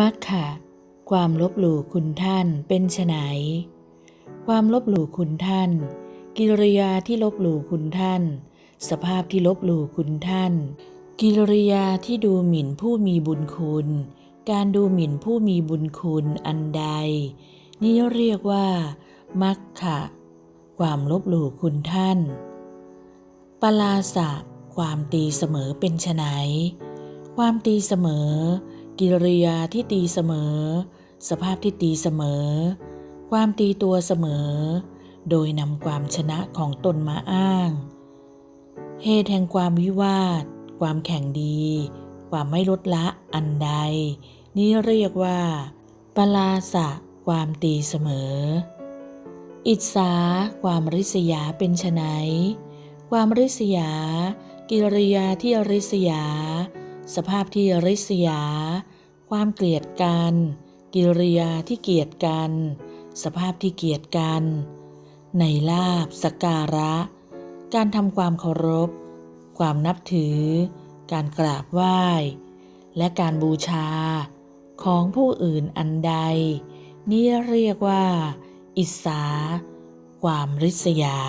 มักค่ะ ความลบหลู่คุณท่านเป็นไฉนความลบหลู่คุณท่าน กิริยาที่ลบหลู่คุณท่าน สภาพที่ลบหลู่คุณท่าน กิริยาที่ดูหมิ่นผู้มีบุญคุณ การดูหมิ่นผู้มีบุญคุณอันใด นี้เรียกว่า มักค่ะ ความลบหลู่คุณท่านปลาสะ ความตีเสมอเป็นไฉนความตีเสมอ กิริยาที่ตีเสมอ สภาพที่ตีเสมอ ความตีตัวเสมอ โดยนำความชนะของตนมาอ้าง เหตุแห่งความวิวาท ความแข่งดี ความไม่ลดละอันใด นี้เรียกว่า ปลาสะความตีเสมอ อิจฉาความริษยาเป็นไนความริษยา กิริยาที่ริษยา สภาพที่ริษยา ความเกลียดกัน กิริยาที่เกลียดกัน สภาพที่เกลียดกัน ในลาบสการะ การทำความเคารพ ความนับถือ การกราบไหว้ และการบูชา ของผู้อื่นอันใด นี่เรียกว่า อิสา ความริษยา